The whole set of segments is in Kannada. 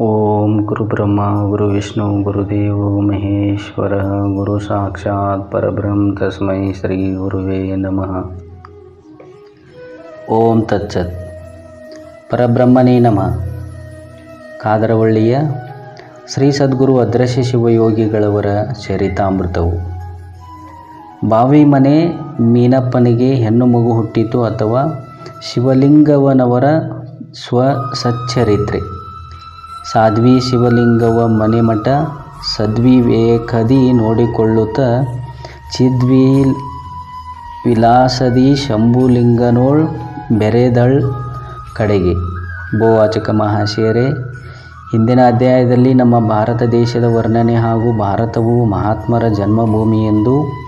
ಓಂ ಗುರು ಬ್ರಹ್ಮ ಗುರು ವಿಷ್ಣು ಗುರುದೇವೋ ಮಹೇಶ್ವರ ಗುರು ಸಾಕ್ಷಾತ್ ಪರಬ್ರಹ್ಮ ತಸ್ಮೈ ಶ್ರೀ ಗುರುವೇ ನಮಃ ಓಂ ತಚ್ಚತ್ ಪರಬ್ರಹ್ಮನೇ ನಮಃ ಕಾದರವಳ್ಳಿಯ ಶ್ರೀ ಸದ್ಗುರು ಅದೃಶ್ಯ ಶಿವಯೋಗಿಗಳವರ ಚರಿತಾಮೃತವು. ಬಾವಿ ಮನೆ ಮೀನಪ್ಪನಿಗೆ ಹೆಣ್ಣು ಮಗು ಹುಟ್ಟಿತು ಅಥವಾ ಶಿವಲಿಂಗವನವರ ಸ್ವ ಸಚ್ಚರಿತ್ರೆ. ಸಾಧ್ವಿ ಶಿವಲಿಂಗವ ಮನೆಮಠ ಸದ್ವಿವೇಕದಿ ನೋಡಿಕೊಳ್ಳುತ್ತ ಚಿದ್ವಿ ವಿಲಾಸದಿ ಶಂಭುಲಿಂಗನೋಳ್ ಬೆರೆದಳ್ ಕಡೆಗೆ. ಭೋವಾಚಕ ಮಹಾಶಯರೇ, ಹಿಂದಿನ ಅಧ್ಯಾಯದಲ್ಲಿ ನಮ್ಮ ಭಾರತ ದೇಶದ ವರ್ಣನೆ ಹಾಗೂ ಭಾರತವು ಮಹಾತ್ಮರ ಜನ್ಮಭೂಮಿ ಎಂದು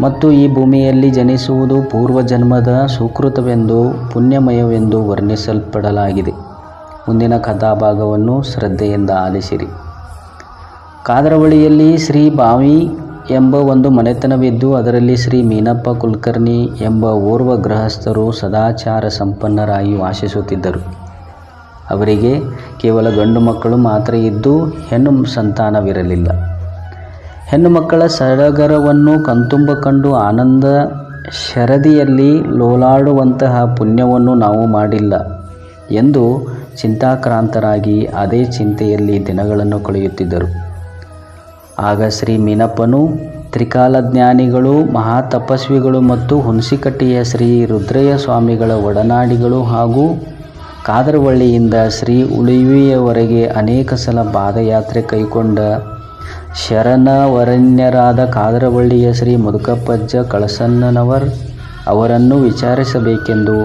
ಮತ್ತು ಈ ಭೂಮಿಯಲ್ಲಿ ಜನಿಸುವುದು ಪೂರ್ವಜನ್ಮದ ಸುಕೃತವೆಂದು ಪುಣ್ಯಮಯವೆಂದು ವರ್ಣಿಸಲ್ಪಡಲಾಗಿದೆ. ಮುಂದಿನ ಕಥಾಭಾಗವನ್ನು ಶ್ರದ್ಧೆಯಿಂದ ಆಲಿಸಿರಿ. ಕಾದರವಳಿಯಲ್ಲಿ ಶ್ರೀ ಬಾವಿ ಎಂಬ ಒಂದು ಮನೆತನವಿದ್ದು, ಅದರಲ್ಲಿ ಶ್ರೀ ಮೀನಪ್ಪ ಕುಲಕರ್ಣಿ ಎಂಬ ಓರ್ವ ಗೃಹಸ್ಥರು ಸದಾಚಾರ ಸಂಪನ್ನರಾಗಿ ವಾಸಿಸುತ್ತಿದ್ದರು. ಅವರಿಗೆ ಕೇವಲ ಗಂಡು ಮಕ್ಕಳು ಮಾತ್ರ ಇದ್ದು, ಹೆಣ್ಣು ಸಂತಾನವಿರಲಿಲ್ಲ. ಹೆಣ್ಣು ಮಕ್ಕಳ ಸಡಗರವನ್ನು ಕಣ್ತುಂಬ ಕಂಡು ಆನಂದ ಶರದಿಯಲ್ಲಿ ಲೋಲಾಡುವಂತಹ ಪುಣ್ಯವನ್ನು ನಾವು ಮಾಡಿಲ್ಲ ಎಂದು ಚಿಂತಾಕ್ರಾಂತರಾಗಿ ಅದೇ ಚಿಂತೆಯಲ್ಲಿ ದಿನಗಳನ್ನು ಕಳೆಯುತ್ತಿದ್ದರು. ಆಗ ಶ್ರೀ ಮೀನಪ್ಪನು, ತ್ರಿಕಾಲಜ್ಞಾನಿಗಳು, ಮಹಾತಪಸ್ವಿಗಳು ಮತ್ತು ಹುಣಸಿಕಟ್ಟಿಯ ಶ್ರೀ ರುದ್ರಯ್ಯ ಸ್ವಾಮಿಗಳ ಒಡನಾಡಿಗಳು ಹಾಗೂ ಕಾದರವಳ್ಳಿಯಿಂದ ಶ್ರೀ ಉಳಿವಿಯವರೆಗೆ ಅನೇಕ ಸಲ ಪಾದಯಾತ್ರೆ ಕೈಕೊಂಡ ಶರಣವರಣ್ಯರಾದ ಕಾದರವಳ್ಳಿಯ ಶ್ರೀ ಮುದುಕಪ್ಪಜ್ಜ ಕಳಸನ್ನನವರ್ ಅವರನ್ನು ವಿಚಾರಿಸಬೇಕೆಂದು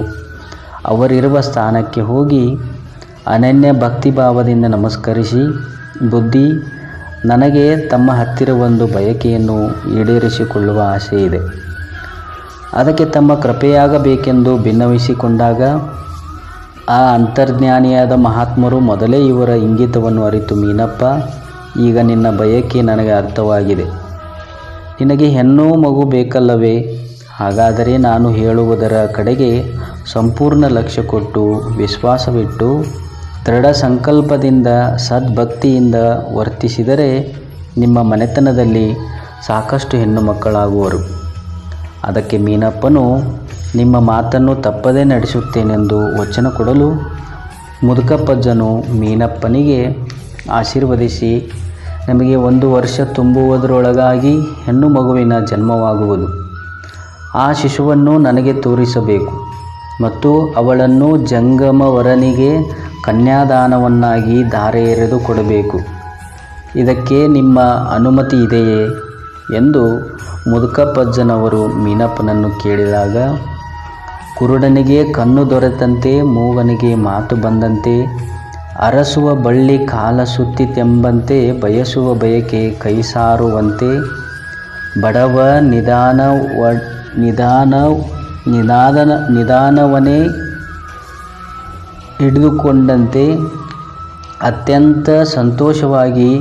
ಅವರಿರುವ ಸ್ಥಾನಕ್ಕೆ ಹೋಗಿ ಅನನ್ಯ ಭಕ್ತಿಭಾವದಿಂದ ನಮಸ್ಕರಿಸಿ, ಬುದ್ಧಿ, ನನಗೆ ತಮ್ಮ ಹತ್ತಿರ ಒಂದು ಬಯಕೆಯನ್ನು ಈಡೇರಿಸಿಕೊಳ್ಳುವ ಆಸೆ ಇದೆ. ಅದಕ್ಕೆ ತಮ್ಮ ಕೃಪೆಯಾಗಬೇಕೆಂದು ಭಿನ್ನವಿಸಿಕೊಂಡಾಗ ಆ ಅಂತರ್ಜ್ಞಾನಿಯಾದ ಮಹಾತ್ಮರು ಮೊದಲೇ ಇವರ ಇಂಗಿತವನ್ನು ಅರಿತು, ಮೀನಪ್ಪ, ಈಗ ನಿನ್ನ ಬಯಕೆ ನನಗೆ ಅರ್ಥವಾಗಿದೆ. ನಿನಗೆ ಹೆಣ್ಣು ಮಗು ಬೇಕಲ್ಲವೇ? ಹಾಗಾದರೆ ನಾನು ಹೇಳುವುದರ ಕಡೆಗೆ ಸಂಪೂರ್ಣ ಲಕ್ಷ್ಯ ಕೊಟ್ಟು, ವಿಶ್ವಾಸವಿಟ್ಟು ದೃಢ ಸಂಕಲ್ಪದಿಂದ ಸದ್ಭಕ್ತಿಯಿಂದ ವರ್ತಿಸಿದರೆ ನಿಮ್ಮ ಮನೆತನದಲ್ಲಿ ಸಾಕಷ್ಟು ಹೆಣ್ಣು ಮಕ್ಕಳಾಗುವರು ಅದಕ್ಕೆ ಮೀನಪ್ಪನು, ನಿಮ್ಮ ಮಾತನ್ನು ತಪ್ಪದೇ ನಡೆಸುತ್ತೇನೆಂದು ವಚನ ಕೊಡಲು ಮುದುಕಪ್ಪಜ್ಜನು ಮೀನಪ್ಪನಿಗೆ ಆಶೀರ್ವದಿಸಿ, ನಮಗೆ ಒಂದು ವರ್ಷ ತುಂಬುವುದರೊಳಗಾಗಿ ಹೆಣ್ಣು ಮಗುವಿನ ಜನ್ಮವಾಗುವುದು. ಆ ಶಿಶುವನ್ನು ನನಗೆ ತೋರಿಸಬೇಕು. ಮತ್ತು ಅವಳನ್ನು ಜಂಗಮವರನಿಗೆ ಕನ್ಯಾದಾನವನ್ನಾಗಿ ಧಾರೆ ಎರೆದು ಕೊಡಬೇಕು. ಇದಕ್ಕೆ ನಿಮ್ಮ ಅನುಮತಿ ಇದೆಯೇ? ಎಂದು ಮುದುಕಪ್ಪಜ್ಜನವರು ಮೀನಪ್ಪನನ್ನು ಕೇಳಿದಾಗ, ಕುರುಡನಿಗೆ ಕಣ್ಣು ದೊರೆತಂತೆ ಮೂಗನಿಗೆ ಮಾತು ಬಂದಂತೆ, ಅರಸುವ ಬಳ್ಳಿ ಕಾಲ ಸುತ್ತಿತೆಂಬಂತೆ ಬಯಸುವ ಬಯಕೆ ಕೈ ಸಾರುವಂತೆ ಬಡವ ನಿಧಾನ ನಿಧಾನ ನಿನಾದನ ನಿಧಾನವನೇ ಹಿಡಿದುಕೊಂಡಂತೆ ಅತ್ಯಂತ ಸಂತೋಷವಾಗಿ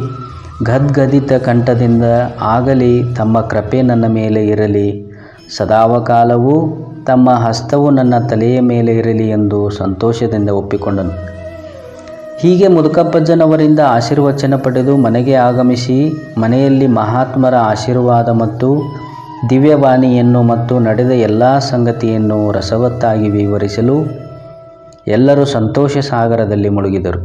ಗದ್ಗದಿತ ಕಂಠದಿಂದ ಆಗಲಿ ತಮ್ಮ ಕೃಪೆ ನನ್ನ ಮೇಲೆ ಇರಲಿ. ಸದಾವಕಾಲವೂ ತಮ್ಮ ಹಸ್ತವು ನನ್ನ ತಲೆಯ ಮೇಲೆ ಇರಲಿ ಎಂದು ಸಂತೋಷದಿಂದ ಒಪ್ಪಿಕೊಂಡನು. ಹೀಗೆ ಮುದುಕಪ್ಪಜ್ಜನವರಿಂದ ಆಶೀರ್ವಚನ ಪಡೆದು ಮನೆಗೆ ಆಗಮಿಸಿ ಮನೆಯಲ್ಲಿ ಮಹಾತ್ಮರ ಆಶೀರ್ವಾದ ಮತ್ತು ದಿವ್ಯವಾಣಿಯನ್ನು ಮತ್ತು ನಡೆದ ಎಲ್ಲ ಸಂಗತಿಯನ್ನು ರಸವತ್ತಾಗಿ ವಿವರಿಸಲು ಎಲ್ಲರೂ ಸಂತೋಷ ಸಾಗರದಲ್ಲಿ ಮುಳುಗಿದರು.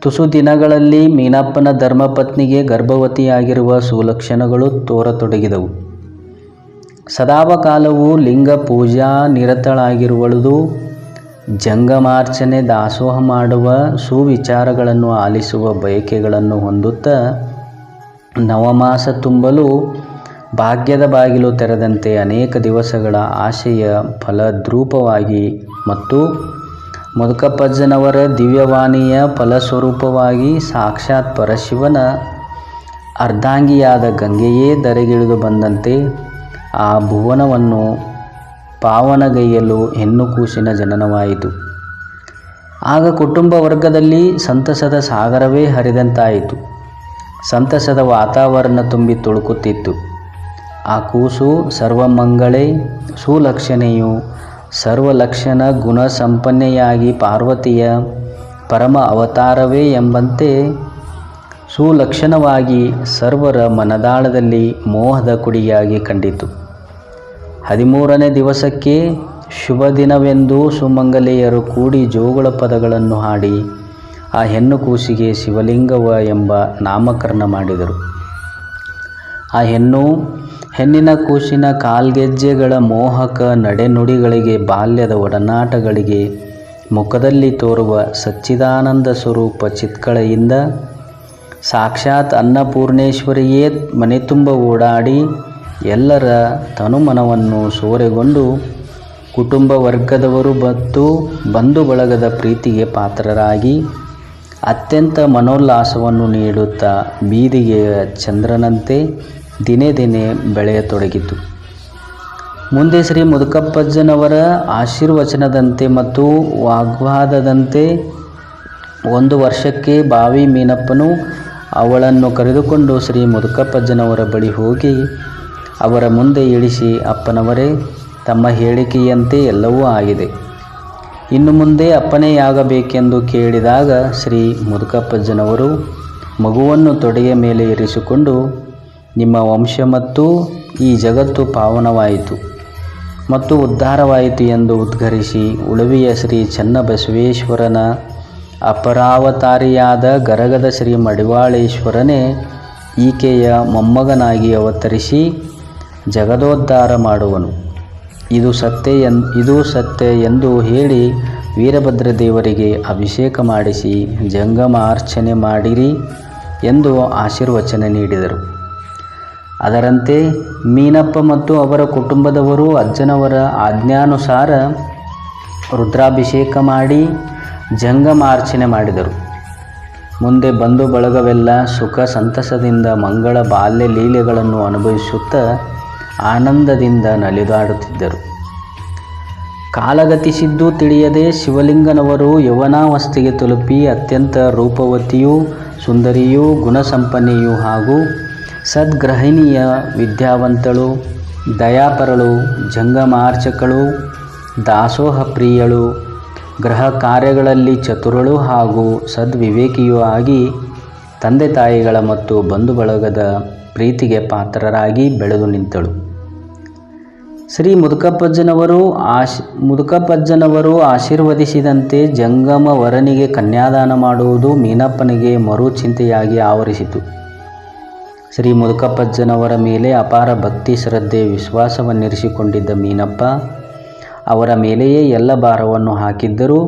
ತುಸು ದಿನಗಳಲ್ಲಿ ಮೀನಪ್ಪನ ಧರ್ಮಪತ್ನಿಗೆ ಗರ್ಭವತಿಯಾಗಿರುವ ಸುಲಕ್ಷಣಗಳು ತೋರತೊಡಗಿದವು. ಸದಾವಕಾಲವು ಲಿಂಗ ಪೂಜಾ ನಿರತಳಾಗಿರುವಳದು ಜಂಗಮಾರ್ಚನೆ ದಾಸೋಹ ಮಾಡುವ ಸುವಿಚಾರಗಳನ್ನು ಆಲಿಸುವ ಬಯಕೆಗಳನ್ನು ಹೊಂದುತ್ತಾ ನವಮಾಸ ತುಂಬಲು ಭಾಗ್ಯದ ಬಾಗಿಲು ತೆರೆದಂತೆ ಅನೇಕ ದಿವಸಗಳ ಆಶೆಯ ಫಲದ್ರೂಪವಾಗಿ ಮತ್ತು ಮುದುಕಪ್ಪಜ್ಜನವರ ದಿವ್ಯವಾಣಿಯ ಫಲಸ್ವರೂಪವಾಗಿ ಸಾಕ್ಷಾತ್ ಪರಶಿವನ ಅರ್ಧಾಂಗಿಯಾದ ಗಂಗೆಯೇ ಧರೆಗಿಳಿದು ಬಂದಂತೆ ಆ ಭುವನವನ್ನು ಪಾವನಗೈಯಲು ಹೆಣ್ಣು ಕೂಸಿನ ಜನನವಾಯಿತು. ಆಗ ಕುಟುಂಬ ವರ್ಗದಲ್ಲಿ ಸಂತಸದ ಸಾಗರವೇ ಹರಿದಂತಾಯಿತು. ಸಂತಸದ ವಾತಾವರಣ ತುಂಬಿ ತುಳುಕುತ್ತಿತ್ತು. ಆ ಕೂಸು ಸರ್ವಮಂಗಳೆ ಸುಲಕ್ಷಣೆಯು. ಸರ್ವಲಕ್ಷಣ ಗುಣ ಸಂಪನ್ನೆಯಾಗಿ ಪಾರ್ವತಿಯ ಪರಮ ಅವತಾರವೇ ಎಂಬಂತೆ ಸುಲಕ್ಷಣವಾಗಿ ಸರ್ವರ ಮನದಾಳದಲ್ಲಿ ಮೋಹದ ಕುಡಿಯಾಗಿ ಕಂಡಿತು. ಹದಿಮೂರನೇ ದಿವಸಕ್ಕೆ ಶುಭ ದಿನವೆಂದು ಸುಮಂಗಲೆಯರು ಕೂಡಿ ಜೋಗುಳ ಪದಗಳನ್ನು ಹಾಡಿ ಆ ಹೆಣ್ಣು ಕೂಸಿಗೆ ಶಿವಲಿಂಗವ ಎಂಬ ನಾಮಕರಣ ಮಾಡಿದರು. ಆ ಹೆಣ್ಣು ಹೆಣ್ಣಿನ ಕೂಸಿನ ಕಾಲ್ಗೆಜ್ಜೆಗಳ ಮೋಹಕ ನಡೆನುಡಿಗಳಿಗೆ ಬಾಲ್ಯದ ಒಡನಾಟಗಳಿಗೆ ಮುಖದಲ್ಲಿ ತೋರುವ ಸಚ್ಚಿದಾನಂದ ಸ್ವರೂಪ ಚಿತ್ಕಳೆಯಿಂದ ಸಾಕ್ಷಾತ್ ಅನ್ನಪೂರ್ಣೇಶ್ವರಿಯೇ ಮನೆ ತುಂಬ ಓಡಾಡಿ ಎಲ್ಲರ ತನುಮನವನ್ನು ಸೋರೆಗೊಂಡು ಕುಟುಂಬ ವರ್ಗದವರು ಮತ್ತು ಬಂಧು ಬಳಗದ ಪ್ರೀತಿಗೆ ಪಾತ್ರರಾಗಿ ಅತ್ಯಂತ ಮನೋಲ್ಲಾಸವನ್ನು ನೀಡುತ್ತಾ ಬೀದಿಗೆಯ ಚಂದ್ರನಂತೆ ದಿನೇ ದಿನೇ ಬೆಳೆಯತೊಡಗಿತು. ಮುಂದೆ ಶ್ರೀ ಮುದುಕಪ್ಪಜ್ಜನವರ ಆಶೀರ್ವಚನದಂತೆ ಮತ್ತು ವಾಗ್ವಾದದಂತೆ ಒಂದು ವರ್ಷಕ್ಕೆ ಬಾವಿ ಮೀನಪ್ಪನು ಅವಳನ್ನು ಕರೆದುಕೊಂಡು ಶ್ರೀ ಮುದುಕಪ್ಪಜ್ಜನವರ ಬಳಿ ಹೋಗಿ ಅವರ ಮುಂದೆ ಇಳಿಸಿ, ಅಪ್ಪನವರೇ, ತಮ್ಮ ಹೇಳಿಕೆಯಂತೆ ಎಲ್ಲವೂ ಆಗಿದೆ. ಇನ್ನು ಮುಂದೆ ಅಪ್ಪನೆಯಾಗಬೇಕೆಂದು ಕೇಳಿದಾಗ ಶ್ರೀ ಮುದುಕಪ್ಪಜ್ಜನವರು ಮಗುವನ್ನು ತೊಡೆಯ ಮೇಲೆ ಇರಿಸಿಕೊಂಡು ನಿಮ್ಮ ವಂಶ ಮತ್ತು ಈ ಜಗತ್ತು ಪಾವನವಾಯಿತು ಮತ್ತು ಉದ್ಧಾರವಾಯಿತು ಎಂದು ಉದ್ಘರಿಸಿ ಉಳವಿಯ ಶ್ರೀ ಚನ್ನಬಸವೇಶ್ವರನ ಅಪರಾವತಾರಿಯಾದ ಗರಗದ ಶ್ರೀ ಮಡಿವಾಳೇಶ್ವರನೇ ಈಕೆಯ ಮೊಮ್ಮಗನಾಗಿ ಅವತರಿಸಿ ಜಗದೋದ್ಧಾರ ಮಾಡುವನು. ಇದು ಸತ್ಯ ಎನ್, ಇದು ಸತ್ಯ ಎಂದು ಹೇಳಿ ವೀರಭದ್ರ ದೇವರಿಗೆ ಅಭಿಷೇಕ ಮಾಡಿಸಿ ಜಂಗಮಾರ್ಚನೆ ಮಾಡಿರಿ ಎಂದು ಆಶೀರ್ವಚನ ನೀಡಿದರು. ಅದರಂತೆ ಮೀನಪ್ಪ ಮತ್ತು ಅವರ ಕುಟುಂಬದವರು ಅಜ್ಜನವರ ಆಜ್ಞಾನುಸಾರ ರುದ್ರಾಭಿಷೇಕ ಮಾಡಿ ಜಂಗಮಾರ್ಚನೆ ಮಾಡಿದರು. ಮುಂದೆ ಬಂಧು ಬಳಗವೆಲ್ಲ ಸುಖ ಸಂತಸದಿಂದ ಮಂಗಳ ಬಾಲ್ಯ ಲೀಲೆಗಳನ್ನು ಅನುಭವಿಸುತ್ತಾ ಆನಂದದಿಂದ ನಲಿದಾಡುತ್ತಿದ್ದರು. ಕಾಲಗತಿಸಿದ್ದು ತಿಳಿಯದೆ ಶಿವಲಿಂಗನವರು ಯವನಾವಸ್ಥೆಗೆ ತಲುಪಿ ಅತ್ಯಂತ ರೂಪವತಿಯೂ, ಸುಂದರಿಯೂ, ಗುಣಸಂಪನ್ನೆಯೂ ಹಾಗೂ ಸದ್ಗ್ರಹಿಣಿಯ ವಿದ್ಯಾವಂತಳು, ದಯಾಪರಳು, ಜಂಗಮಾರ್ಚಕಳು ದಾಸೋಹ ಪ್ರಿಯಳು ಗ್ರಹ ಕಾರ್ಯಗಳಲ್ಲಿ ಚತುರಳು ಹಾಗೂ ಸದ್ವಿವೇಕಿಯೂ ಆಗಿ ತಂದೆ ತಾಯಿಗಳ ಮತ್ತು ಬಂಧು ಬಳಗದ ಪ್ರೀತಿಗೆ ಪಾತ್ರರಾಗಿ ಬೆಳೆದು ನಿಂತಳು. ಶ್ರೀ ಮುದುಕಪ್ಪಜ್ಜನವರು ಆಶ್, ಮುದುಕಪ್ಪಜ್ಜನವರು ಆಶೀರ್ವದಿಸಿದಂತೆ ಜಂಗಮ ವರನಿಗೆ ಕನ್ಯಾದಾನ ಮಾಡುವುದು ಮೀನಪ್ಪನಿಗೆ ಮರುಚಿಂತೆಯಾಗಿ ಆವರಿಸಿತು. ಶ್ರೀ ಮುದುಕಪ್ಪಜ್ಜನವರ ಮೇಲೆ ಅಪಾರ ಭಕ್ತಿ ಶ್ರದ್ಧೆ ವಿಶ್ವಾಸವನ್ನಿರಿಸಿಕೊಂಡಿದ್ದ ಮೀನಪ್ಪ, ಅವರ ಮೇಲೆಯೇ ಎಲ್ಲ ಭಾರವನ್ನು ಹಾಕಿದ್ದರೂ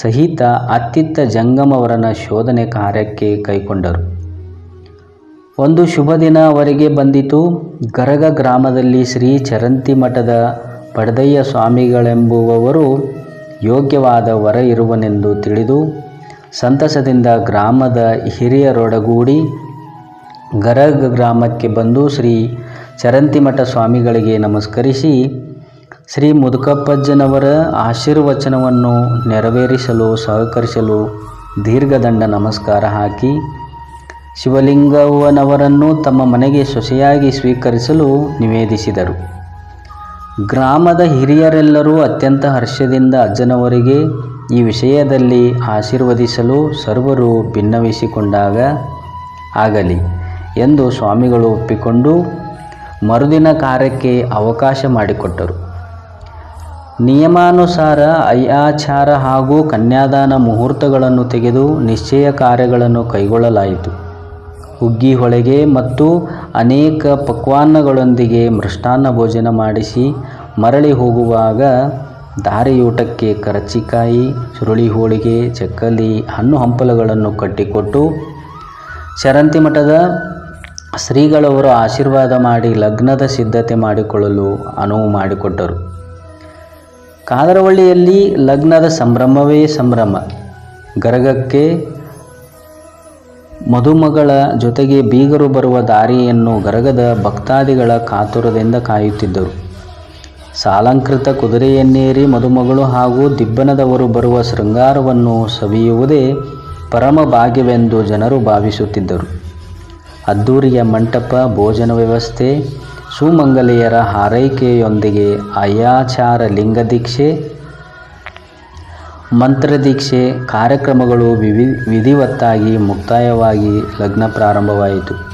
ಸಹಿತ ಅತ್ತಿತ್ತ ಜಂಗಮವರನ ಶೋಧನೆ ಕಾರ್ಯಕ್ಕೆ ಕೈಕೊಂಡರು. ಒಂದು ಶುಭ ದಿನ ಅವರಿಗೆ ಬಂದಿತು. ಗರಗ ಗ್ರಾಮದಲ್ಲಿ ಶ್ರೀ ಚರಂತಿ ಮಠದ ಪಡದಯ್ಯ ಸ್ವಾಮಿಗಳೆಂಬುವವರು ಯೋಗ್ಯವಾದ ವರ ಇರುವನೆಂದು ತಿಳಿದು ಸಂತಸದಿಂದ ಗ್ರಾಮದ ಹಿರಿಯರೊಡಗೂಡಿ ಗರಗ ಗ್ರಾಮಕ್ಕೆ ಬಂದು ಶ್ರೀ ಚರಂತಿಮಠ ಸ್ವಾಮಿಗಳಿಗೆ ನಮಸ್ಕರಿಸಿ, ಶ್ರೀ ಮುದುಕಪ್ಪಜ್ಜನವರ ಆಶೀರ್ವಚನವನ್ನು ನೆರವೇರಿಸಲು, ಸಹಕರಿಸಲು ದೀರ್ಘದಂಡ ನಮಸ್ಕಾರ ಹಾಕಿ, ಶಿವಲಿಂಗವ್ವನವರನ್ನು ತಮ್ಮ ಮನೆಗೆ ಸೊಸೆಯಾಗಿ ಸ್ವೀಕರಿಸಲು ನಿವೇದಿಸಿದರು. ಗ್ರಾಮದ ಹಿರಿಯರೆಲ್ಲರೂ ಅತ್ಯಂತ ಹರ್ಷದಿಂದ ಅಜ್ಜನವರಿಗೆ ಈ ವಿಷಯದಲ್ಲಿ ಆಶೀರ್ವದಿಸಲು ಸರ್ವರು ಭಿನ್ನವಿಸಿಕೊಂಡಾಗ ಆಗಲಿ. ಎಂದು ಸ್ವಾಮಿಗಳು ಒಪ್ಪಿಕೊಂಡು ಮರುದಿನ ಕಾರ್ಯಕ್ಕೆ ಅವಕಾಶ ಮಾಡಿಕೊಟ್ಟರು. ನಿಯಮಾನುಸಾರ ಅಯ್ಯಾಚಾರ ಹಾಗೂ ಕನ್ಯಾದಾನ ಮುಹೂರ್ತಗಳನ್ನು ತೆಗೆದು ನಿಶ್ಚಯ ಕಾರ್ಯಗಳನ್ನು ಕೈಗೊಳ್ಳಲಾಯಿತು. ಹುಗ್ಗಿ ಹೊಳೆಗೆ ಮತ್ತು ಅನೇಕ ಪಕ್ವಾನ್ನಗಳೊಂದಿಗೆ ಮೃಷ್ಟಾನ್ನ ಭೋಜನ ಮಾಡಿಸಿ ಮರಳಿ ಹೋಗುವಾಗ ದಾರಿಯೂಟಕ್ಕೆ ಕರಚಿಕಾಯಿ, ಸುರುಳಿ ಹೋಳಿಗೆ, ಚಕ್ಕಲಿ, ಹಣ್ಣು ಹಂಪಲುಗಳನ್ನು ಕಟ್ಟಿಕೊಟ್ಟು ಶರಂತಿ ಮಠದ ಶ್ರೀಗಳವರು ಆಶೀರ್ವಾದ ಮಾಡಿ ಲಗ್ನದ ಸಿದ್ಧತೆ ಮಾಡಿಕೊಳ್ಳಲು ಅನುವು ಮಾಡಿಕೊಟ್ಟರು. ಕಾದರವಳ್ಳಿಯಲ್ಲಿ ಲಗ್ನದ ಸಂಭ್ರಮವೇ ಸಂಭ್ರಮ. ಗರಗಕ್ಕೆ ಮದುಮಗಳ ಜೊತೆಗೆ ಬೀಗರು ಬರುವ ದಾರಿಯನ್ನು ಗರಗದ ಭಕ್ತಾದಿಗಳ ಕಾತುರದಿಂದ ಕಾಯುತ್ತಿದ್ದರು. ಸಾಲಂಕೃತ ಕುದುರೆಯನ್ನೇರಿ ಮದುಮಗಳು ಹಾಗೂ ದಿಬ್ಬನದವರು ಬರುವ ಶೃಂಗಾರವನ್ನು ಸವಿಯುವುದೇ ಪರಮ ಭಾಗ್ಯವೆಂದು ಜನರು ಭಾವಿಸುತ್ತಿದ್ದರು. ಅದ್ದೂರಿಯ ಮಂಟಪ ಭೋಜನ ವ್ಯವಸ್ಥೆ, ಸುಮಂಗಲೆಯರ ಹಾರೈಕೆಯೊಂದಿಗೆ ಅಯಾಚಾರ ಲಿಂಗದೀಕ್ಷೆ, ಮಂತ್ರದೀಕ್ಷೆ, ಕಾರ್ಯಕ್ರಮಗಳು ವಿವಿ, ವಿಧಿವತ್ತಾಗಿ ಮುಕ್ತಾಯವಾಗಿ ಲಗ್ನ ಪ್ರಾರಂಭವಾಯಿತು.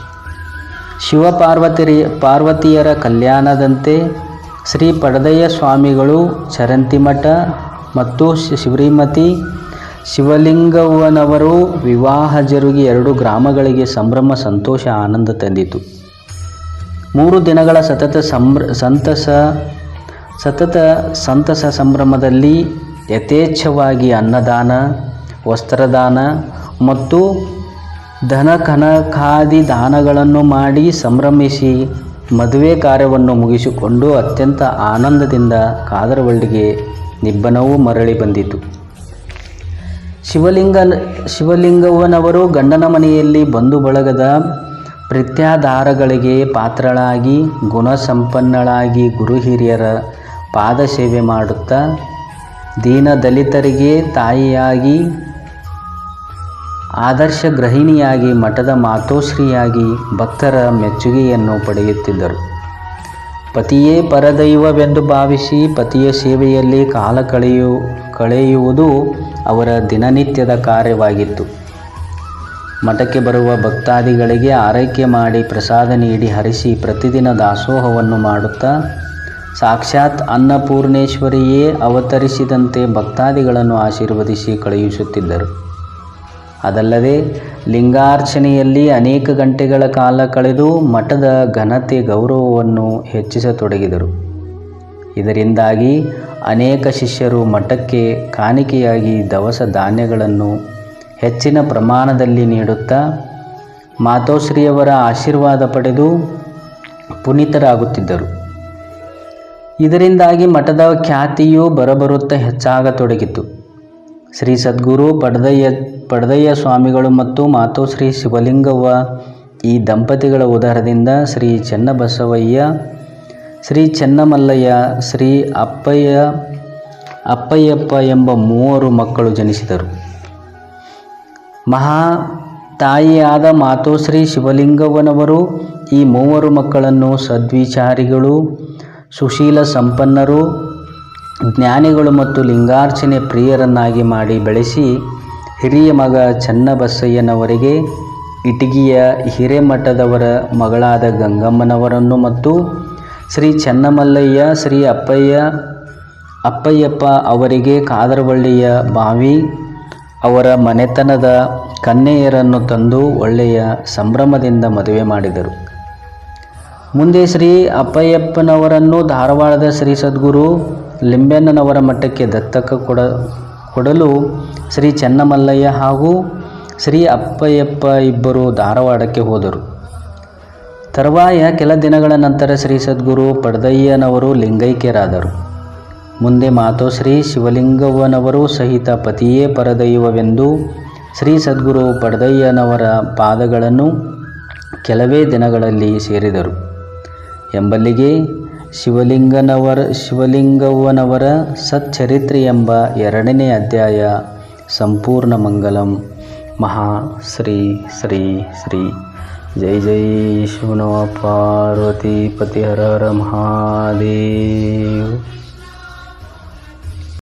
ಶಿವಪಾರ್ವತಿಯ ಪಾರ್ವತಿಯರ ಕಲ್ಯಾಣದಂತೆ ಶ್ರೀ ಪಡದಯ್ಯ ಸ್ವಾಮಿಗಳು ಚರಂತಿಮಠ ಮತ್ತು ಶಿ- ಶ್ರೀಮತಿ ಶಿವಲಿಂಗವ್ವನವರು ವಿವಾಹ ಜರುಗಿ ಎರಡು ಗ್ರಾಮಗಳಿಗೆ ಸಂಭ್ರಮ, ಸಂತೋಷ, ಆನಂದ ತಂದಿತು. ಮೂರು ದಿನಗಳ ಸತತ ಸಂಭ್ರ, ಸಂತಸ, ಸತತ ಸಂತಸ ಸಂಭ್ರಮದಲ್ಲಿ ಯಥೇಚ್ಛವಾಗಿ ಅನ್ನದಾನ, ವಸ್ತ್ರದಾನ ಮತ್ತು ಧನ ಕನಕಾದಿ ದಾನಗಳನ್ನು ಮಾಡಿ ಸಂಭ್ರಮಿಸಿ ಮದುವೆ ಕಾರ್ಯವನ್ನು ಮುಗಿಸಿಕೊಂಡು ಅತ್ಯಂತ ಆನಂದದಿಂದ ಕಾದರವಳ್ಳಿಗೆ ನಿಬ್ಬನವೂ ಮರಳಿ ಬಂದಿತು. ಶಿವಲಿಂಗ ಶಿವಲಿಂಗವ್ವನವರು ಗಂಡನ ಮನೆಯಲ್ಲಿ ಬಂಧು ಬಳಗದ ಪ್ರತ್ಯಾಧಾರಗಳಿಗೆ ಪಾತ್ರಳಾಗಿ, ಗುಣಸಂಪನ್ನಳಾಗಿ ಗುರು ಹಿರಿಯರ ಪಾದ ಸೇವೆ ಮಾಡುತ್ತಾ ದೀನ ದಲಿತರಿಗೆ ತಾಯಿಯಾಗಿ, ಆದರ್ಶ ಗೃಹಿಣಿಯಾಗಿ ಮಠದ ಮಾತೋಶ್ರೀಯಾಗಿ ಭಕ್ತರ ಮೆಚ್ಚುಗೆಯನ್ನು ಪಡೆಯುತ್ತಿದ್ದರು. ಪತಿಯೇ ಪರದೈವವೆಂದು ಭಾವಿಸಿ ಪತಿಯ ಸೇವೆಯಲ್ಲಿ ಕಾಲ ಕಳೆಯು, ಕಳೆಯುವುದು ಅವರ ದಿನನಿತ್ಯದ ಕಾರ್ಯವಾಗಿತ್ತು. ಮಠಕ್ಕೆ ಬರುವ ಭಕ್ತಾದಿಗಳಿಗೆ ಆರೈಕೆ ಮಾಡಿ ಪ್ರಸಾದ ನೀಡಿ ಹರಿಸಿ ಪ್ರತಿದಿನ ದಾಸೋಹವನ್ನು ಮಾಡುತ್ತಾ, ಸಾಕ್ಷಾತ್ ಅನ್ನಪೂರ್ಣೇಶ್ವರಿಯೇ ಅವತರಿಸಿದಂತೆ ಭಕ್ತಾದಿಗಳನ್ನು ಆಶೀರ್ವದಿಸಿ ಕಳುಹಿಸುತ್ತಿದ್ದರು. ಅದಲ್ಲದೆ ಲಿಂಗಾರ್ಚನೆಯಲ್ಲಿ ಅನೇಕ ಗಂಟೆಗಳ ಕಾಲ ಕಳೆದು ಮಠದ ಘನತೆ ಗೌರವವನ್ನು ಹೆಚ್ಚಿಸತೊಡಗಿದರು. ಇದರಿಂದಾಗಿ ಅನೇಕ ಶಿಷ್ಯರು ಮಠಕ್ಕೆ ಕಾಣಿಕೆಯಾಗಿ ದವಸ ಧಾನ್ಯಗಳನ್ನು ಹೆಚ್ಚಿನ ಪ್ರಮಾಣದಲ್ಲಿ ನೀಡುತ್ತಾ ಮಾತೋಶ್ರೀಯವರ ಆಶೀರ್ವಾದ ಪಡೆದು ಪುನೀತರಾಗುತ್ತಿದ್ದರು. ಇದರಿಂದಾಗಿ ಮಠದ ಖ್ಯಾತಿಯು ಬರಬರುತ್ತಾ ಹೆಚ್ಚಾಗತೊಡಗಿತು. ಶ್ರೀ ಸದ್ಗುರು ಪಡದಯ್ಯ ಪಡದಯ್ಯ ಸ್ವಾಮಿಗಳು ಮತ್ತು ಮಾತೋಶ್ರೀ ಶಿವಲಿಂಗವ್ವ. ಈ ದಂಪತಿಗಳ ಉದಾಹರಣದಿಂದ ಶ್ರೀ ಚೆನ್ನಬಸವಯ್ಯ, ಶ್ರೀ ಚೆನ್ನಮಲ್ಲಯ್ಯ, ಶ್ರೀ ಅಪ್ಪಯ್ಯ, ಅಪ್ಪಯ್ಯಪ್ಪ ಎಂಬ ಮೂವರು ಮಕ್ಕಳು ಜನಿಸಿದರು. ಮಹಾ ತಾಯಿಯಾದ ಮಾತೋಶ್ರೀ ಶಿವಲಿಂಗವ್ವನವರು ಈ ಮೂವರು ಮಕ್ಕಳನ್ನು ಸದ್ವಿಚಾರಿಗಳು, ಸುಶೀಲ ಸಂಪನ್ನರು ಜ್ಞಾನಿಗಳು ಮತ್ತು ಲಿಂಗಾರ್ಚನೆ ಪ್ರಿಯರನ್ನಾಗಿ ಮಾಡಿ ಬೆಳೆಸಿ, ಹಿರಿಯ ಮಗ ಚನ್ನಬಸಯ್ಯನವರಿಗೆ, ಇಟಗಿಯ ಹಿರೇಮಠದವರ ಮಗಳಾದ ಗಂಗಮ್ಮನವರನ್ನು ಮತ್ತು ಶ್ರೀ ಚೆನ್ನಮಲ್ಲಯ್ಯ, ಶ್ರೀ ಅಪ್ಪಯ್ಯ, ಅಪ್ಪಯ್ಯಪ್ಪ ಅವರಿಗೆ ಕಾದರವಳ್ಳಿಯ ಬಾವಿ, ಅವರ ಮನೆತನದ ಕನ್ನೆಯರನ್ನು ತಂದು ಒಳ್ಳೆಯ ಸಂಭ್ರಮದಿಂದ ಮದುವೆ ಮಾಡಿದರು. ಮುಂದೆ ಶ್ರೀ ಅಪ್ಪಯ್ಯಪ್ಪನವರನ್ನು ಧಾರವಾಡದ ಶ್ರೀ ಸದ್ಗುರು ಲಿಂಬೆಣ್ಣನವರ ಮಠಕ್ಕೆ ದತ್ತಕ ಕೊಡ, ಕೊಡಲು ಶ್ರೀ ಚೆನ್ನಮಲ್ಲಯ್ಯ ಹಾಗೂ ಶ್ರೀ ಅಪ್ಪಯ್ಯಪ್ಪ ಇಬ್ಬರು ಧಾರವಾಡಕ್ಕೆ ಹೋದರು. ತರುವಾಯ ಕೆಲ ದಿನಗಳ ನಂತರ ಶ್ರೀ ಸದ್ಗುರು ಪಡದಯ್ಯನವರು ಲಿಂಗೈಕ್ಯರಾದರು. ಮುಂದೆ ಮಾತೋಶ್ರೀ ಶಿವಲಿಂಗವ್ವನವರು ಸಹಿತ ಪತಿಯೇ ಪರದೈವವೆಂದು ಶ್ರೀ ಸದ್ಗುರು ಪಡದಯ್ಯನವರ ಪಾದಗಳನ್ನು ಕೆಲವೇ ದಿನಗಳಲ್ಲಿ ಸೇರಿದರು. ಎಂಬಲ್ಲಿಗೆ ಶಿವಲಿಂಗನವರ ಶಿವಲಿಂಗವ್ವನವರ ಸಚ್ಚರಿತ್ರೆ ಎಂಬ ಎರಡನೇ ಅಧ್ಯಾಯ ಸಂಪೂರ್ಣ ಮಂಗಲಂ ಮಹಾ ಶ್ರೀ ಶ್ರೀ ಶ್ರೀ ಜೈ ಜೈ ಶಿವನವ ಪಾರ್ವತಿ ಪತಿ ಹರ ಹರ ಮಹಾದೇವ್